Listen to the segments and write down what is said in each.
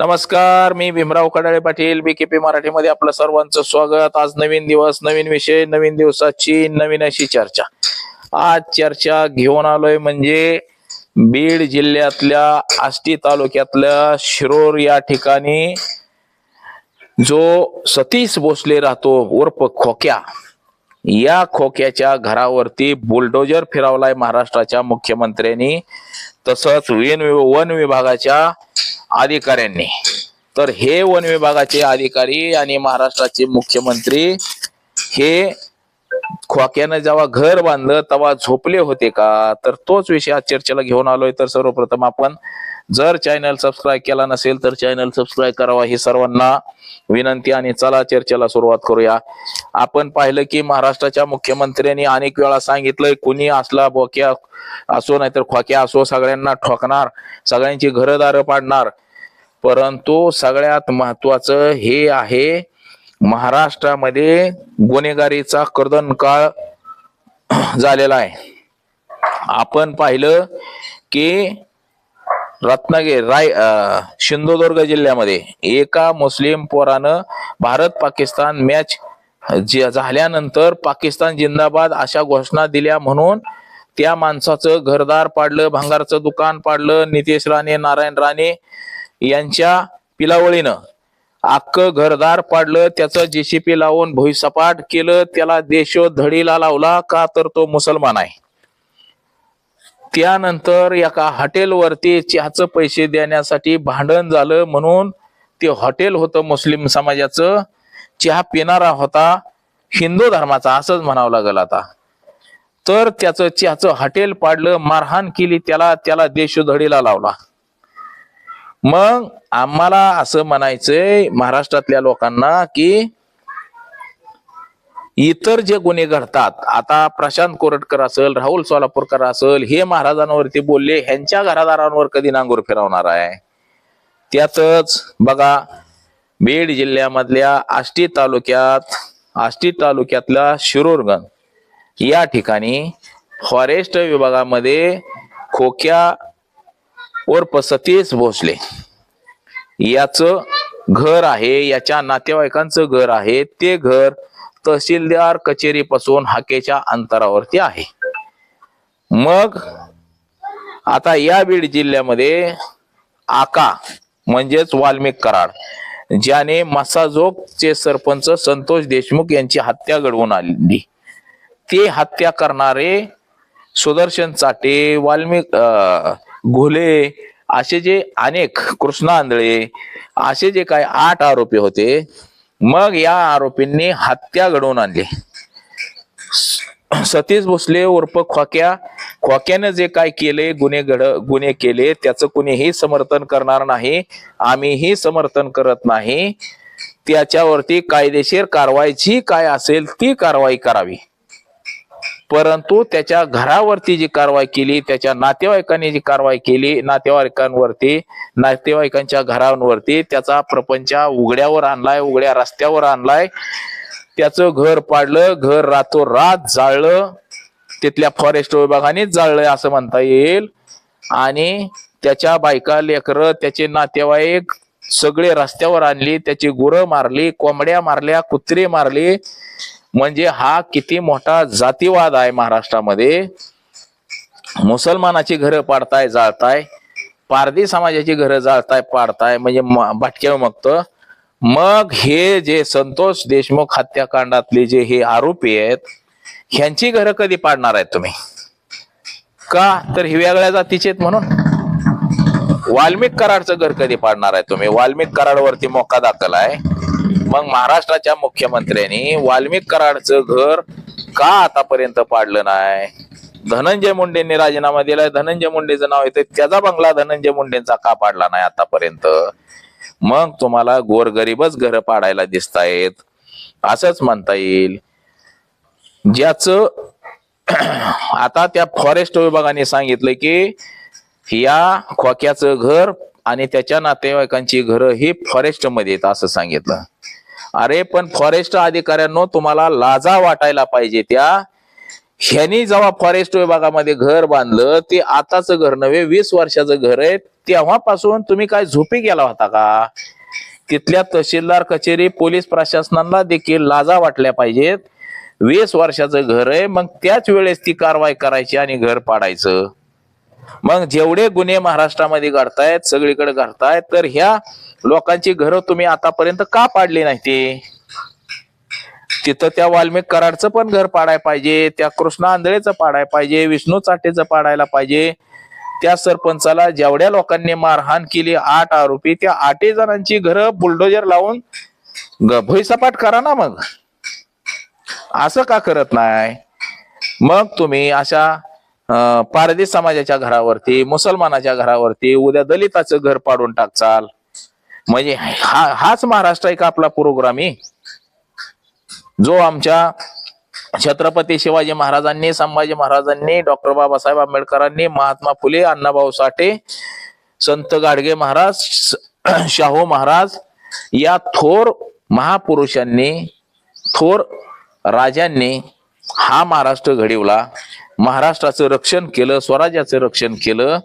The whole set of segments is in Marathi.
नमस्कार मी भीमराव कडाळे पाटील बीकेपी मराठीमध्ये आपलं सर्वांचं स्वागत. आज नवीन दिवस नवीन विषय नवीन दिवसाची नवीन अशी चर्चा. आज चर्चा घेऊन आलोय म्हणजे बीड जिल्ह्यातल्या आष्टी तालुक्यातल्या शिरोर या ठिकाणी जो सतीश भोसले राहतो उर्फ खोक्या या खोक्याच्या घरावरती बुलडोजर फिरवलाय महाराष्ट्राच्या मुख्यमंत्र्यांनी. तसंच वन वन विभागाच्या अधिकाऱ्यांनी. तर हे वन विभागाचे अधिकारी आणि महाराष्ट्राचे मुख्यमंत्री हे खोक्यानं जेव्हा घर बांधलं तेव्हा झोपले होते का? तर तोच विषय आज चर्चेला घेऊन आलोय. तर सर्वप्रथम आपण जर चॅनल सबस्क्राईब केला नसेल तर चॅनल सबस्क्राईब करावा ही सर्वांना विनंती आणि चला चर्चेला सुरुवात करूया. आपण पाहिलं की महाराष्ट्राच्या मुख्यमंत्र्यांनी अनेक वेळा सांगितलंय कुणी असला बोक्या असो नाहीतर खोक्या असो सगळ्यांना ठोकणार सगळ्यांची घरदार पाडणार. परंतु सगळ्यात महत्वाचं हे आहे महाराष्ट्रामध्ये गुन्हेगारीचा कर्दन काळ झालेला आहे. आपण पाहिलं की रत्नागिरी राय सिंधुदुर्ग जिल्ह्यामध्ये एका मुस्लिम पोरानं भारत पाकिस्तान मॅच झाल्यानंतर पाकिस्तान जिंदाबाद अशा घोषणा दिल्या म्हणून त्या माणसाचं घरदार पाडलं भांगारचं दुकान पाडलं नितेश राणे नारायण राणे यांच्या पिलावळीनं. अख्खं घरदार पाडलं त्याचं जेसीपी लावून भुईसपाट केलं त्याला देशोधडीला लावला का तर तो मुसलमान आहे. त्यानंतर एका हॉटेलवरती चहाचं पैसे देण्यासाठी भांडण झालं म्हणून ते हॉटेल होतं मुस्लिम समाजाचं. चहा पिणारा होता हिंदू धर्माचा असंच म्हणावं लागेल आता. तर त्याचं चहाचं हॉटेल पाडलं मारहाण केली त्याला त्याला देशोधडीला लावला. मग आम्हाला असं म्हणायचंय महाराष्ट्रातल्या लोकांना की इतर जे गुन्हे घडतात आता प्रशांत कोरटकर असेल राहुल सोलापूरकर असेल हे महाराजांवरती बोलले ह्यांच्या घरादारांवर कधी नांगूर फिरवणार आहे? त्यातच बघा बीड जिल्ह्यामधल्या आष्टी तालुक्यात आष्टी तालुक्यातल्या शिरोरगण या ठिकाणी फॉरेस्ट विभागामध्ये खोक्या उर्फ सतीश भोसले याचं घर आहे याच्या नातेवाईकांचं घर आहे ते घर तहसीलदार कचेरीपासून हाकेच्या अंतरावरती आहे. मग आता या बीड जिल्ह्यामध्ये आका म्हणजेच वाल्मिक कराड ज्याने मसाजोगचे सरपंच संतोष देशमुख यांची हत्या घडवून आली ते हत्या करणारे सुदर्शन चाटे वाल्मिक अं, घोले असे जे अनेक कृष्णा आंधळे असे जे काय आठ आरोपी होते मग या आरोपींनी हत्या घडवून आणली. सतीश भोसले उर्फ खोक्या खोक्याने जे काय केले गुन्हे घड गुन्हे केले त्याचं कुणीही समर्थन करणार नाही. आम्हीही समर्थन करत नाही. त्याच्यावरती कायदेशीर कारवाई जी काय असेल ती कारवाई करावी. परंतु त्याच्या घरावरती जी कारवाई केली त्याच्या नातेवाईकांनी जी कारवाई केली नातेवाईकांवरती नातेवाईकांच्या घरांवरती त्याचा प्रपंच उघड्यावर आणलाय उघड्या रस्त्यावर आणलाय. त्याचं घर पाडलं घर रातोरात जाळलं तिथल्या फॉरेस्ट विभागानेच जाळलंय असं म्हणता येईल. आणि त्याच्या बायका लेकर त्याचे नातेवाईक सगळे रस्त्यावर आणली त्याची गुरं मारली कोंबड्या मारल्या कुत्रे मारली. म्हणजे हा किती मोठा जातीवाद आहे महाराष्ट्रामध्ये. मुसलमानाची घरं पाडताय जाळताय. पारधी समाजाची घरं जाळताय पाडताय. म्हणजे भटक्या मगत. मग हे जे संतोष देशमुख हत्याकांडातले जे हे आरोपी आहेत ह्यांची घरं कधी पाडणार आहेत तुम्ही? का? तर हे वेगळ्या जातीचे आहेत म्हणून. वाल्मिक कराडचं घर कधी पाडणार आहे तुम्ही? वाल्मिक कराडवरती मोका दाखल आहे. मग महाराष्ट्राच्या मुख्यमंत्र्यांनी वाल्मिक कराडचं घर का आतापर्यंत पाडलं नाही? धनंजय मुंडेंनी राजीनामा दिलाय. धनंजय मुंडेचं नाव येतं त्याचा बंगला धनंजय मुंडेंचा का पाडला नाही आतापर्यंत? मग तुम्हाला गोरगरीबच घर पाडायला दिसतायत. असंच म्हणता येईल. ज्याचं आता त्या फॉरेस्ट विभागाने सांगितलं की या खोक्याचं घर आणि त्याच्या नातेवाईकांची घरं ही फॉरेस्टमध्ये येत असं सांगितलं. अरे पण फॉरेस्ट अधिकाऱ्यांनो तुम्हाला लाजा वाटायला पाहिजे त्या ह्यानी जेव्हा फॉरेस्ट विभागामध्ये घर बांधलं ते आताच घर नव्हे वीस वर्षाचं घर आहे तेव्हापासून तुम्ही काय झोपी गेला होता का? तिथल्या तहसीलदार कचेरी पोलीस प्रशासनाला देखील लाजा वाटल्या पाहिजेत. वीस वर्षाचं घर आहे मग त्याच वेळेस ती कारवाई करायची आणि घर पाडायचं. मग जेवढे गुन्हे महाराष्ट्रामध्ये घडतायत सगळीकडे घडतायत तर ह्या लोकांची घरं तुम्ही आतापर्यंत का पाडली नाही ती तिथं त्या वाल्मिक कराडचं पण घर पाडाय पाहिजे त्या कृष्णा आंधळेचं पाडाय पाहिजे विष्णू चाटेचं पाडायला पाहिजे. त्या सरपंचाला जेवढ्या लोकांनी मारहाण केली आठ आरोपी त्या आठही जणांची घरं बुलडोजर लावून ग- भुईसपाट करा ना मग. असं का करत नाही? मग तुम्ही अशा पारधी समाजाच्या घरावरती मुसलमानाच्या घरावरती उद्या दलिताचं घर पाडून टाकचाल म्हणजे हा हाच महाराष्ट्र आहे का आपला पुरोग्रामी जो आमच्या छत्रपती शिवाजी महाराजांनी संभाजी महाराजांनी डॉक्टर बाबासाहेब आंबेडकरांनी महात्मा फुले अण्णाभाऊ साठे संत गाडगे महाराज शाहू महाराज या थोर महापुरुषांनी थोर राजांनी हा महाराष्ट्र घडवला. महाराष्ट्राचं रक्षण केलं स्वराज्याचं रक्षण केलं.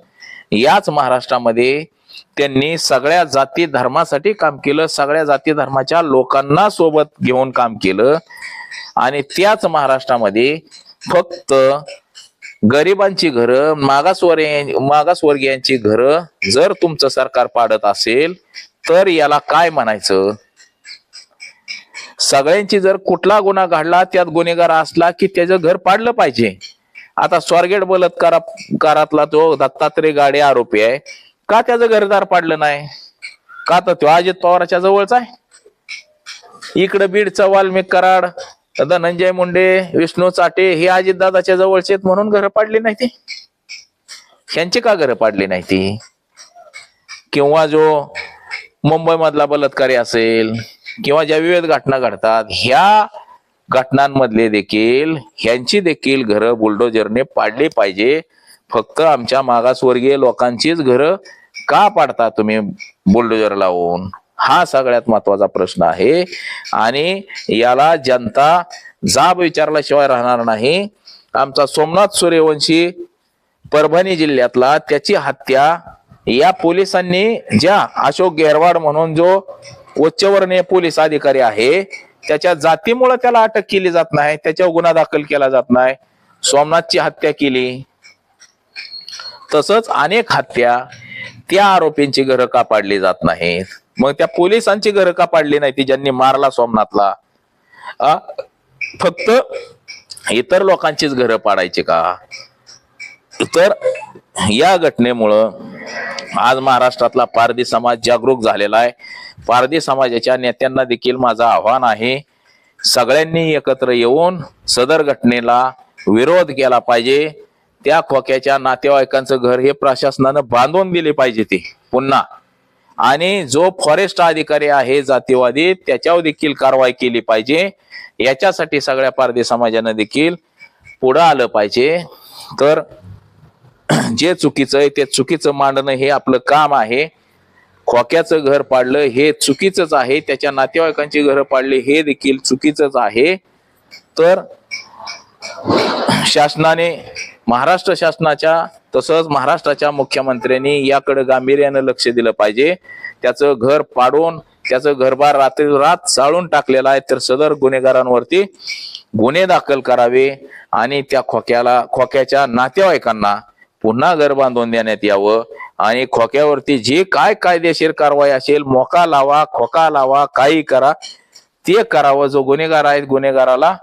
याच महाराष्ट्रामध्ये त्यांनी सगळ्या जाती धर्मासाठी काम केलं सगळ्या जाती धर्माच्या लोकांना सोबत घेऊन काम केलं. आणि त्याच महाराष्ट्रामध्ये फक्त गरिबांची घरं मागासवर्गीय मागासवर्गीयांची घरं जर तुमचं सरकार पाडत असेल तर याला काय म्हणायचं? सगळ्यांची जर कुठला गुन्हा घडला त्यात गुन्हेगार असला की त्याचं घर पाडलं पाहिजे. आता स्वारगेट बलात्कारा तो दत्तात्रय गाडे आरोपी आहे. का त्याचं घरदार पाडलं नाही? का तर तो अजित पवाराच्या जवळचा आहे? इकडं बीडचा वाल्मिक कराड धनंजय मुंडे विष्णू चाटे हे अजित दादाच्या जवळचे आहेत म्हणून घरं पाडली नाही ती. ह्यांची का घरं पाडली नाही ती? किंवा जो मुंबई मधला बलात्कारी असेल किंवा ज्या विविध घटना घडतात ह्या घटनांमधले देखील ह्यांची देखील घरं बुलडोजरने पाडली पाहिजे. फक्त आमच्या मागासवर्गीय लोकांचीच घरं का पाडता तुम्ही बुलडोजर लावून? हा सगळ्यात महत्त्वाचा प्रश्न आहे. आणि याला जनता जाब विचारल्याशिवाय राहणार नाही. आमचा सोमनाथ सूर्यवंशी परभणी जिल्ह्यातला त्याची हत्या या पोलिसांनी ज्या अशोक गेरवाड म्हणून जो उच्चवर्णीय पोलीस अधिकारी आहे त्याच्या जातीमुळे त्याला अटक केली जात नाही त्याच्यावर गुन्हा दाखल केला जात नाही. सोमनाथची हत्या केली. तसंच अनेक हत्या त्या आरोपींची घरं का पाडली जात नाहीत. मग त्या पोलिसांची घरं का पाडली नाही ती ज्यांनी मारला सोमनाथला? फक्त इतर लोकांचीच घरं पाडायची का? तर या घटनेमुळं आज महाराष्ट्रातला पारधी समाज जागरूक झालेला आहे. पारधी समाजाच्या नेत्यांना देखील माझं आव्हान आहे. सगळ्यांनी एकत्र येऊन सदर घटनेला विरोध केला पाहिजे. त्या खोक्याच्या नातेवाईकांचं घर हे प्रशासनानं बांधून दिले पाहिजे ते पुन्हा. आणि जो फॉरेस्ट अधिकारी आहे जातीवादी त्याच्यावर देखील कारवाई केली पाहिजे. याच्यासाठी सगळ्या पारधी समाजानं देखील पुढं आलं पाहिजे. तर जे चुकीचं आहे ते चुकीचं मांडणं हे आपलं काम आहे. खोक्याचं घर पाडलं हे चुकीचंच आहे. त्याच्या नातेवाईकांची घरं पाडली हे देखील चुकीचंच आहे. तर शासनाने महाराष्ट्र शासनाच्या तसंच महाराष्ट्राच्या मुख्यमंत्र्यांनी याकडे गांभीर्यानं लक्ष दिलं पाहिजे. त्याचं घर पाडून त्याचं घरबार रात्री रात चाळून टाकलेलं आहे तर सदर गुन्हेगारांवरती गुन्हे दाखल करावे आणि त्या खोक्याला खोक्याच्या नातेवाईकांना पुन्हा घर बांधून देण्यात यावं आणि खोक्यावरती जे काय कायदेशीर कारवाई असेल मोका लावा खोका लावा काही करा ते करावं. जो गुन्हेगार आहे गुन्हेगाराला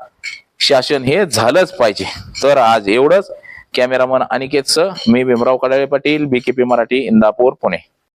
शासन हे झालंच पाहिजे. तर आज एवढंच. कॅमेरामन अनिकेतचं मी भीमराव कडाळे पाटील बीकेपी मराठी इंदापूर पुणे.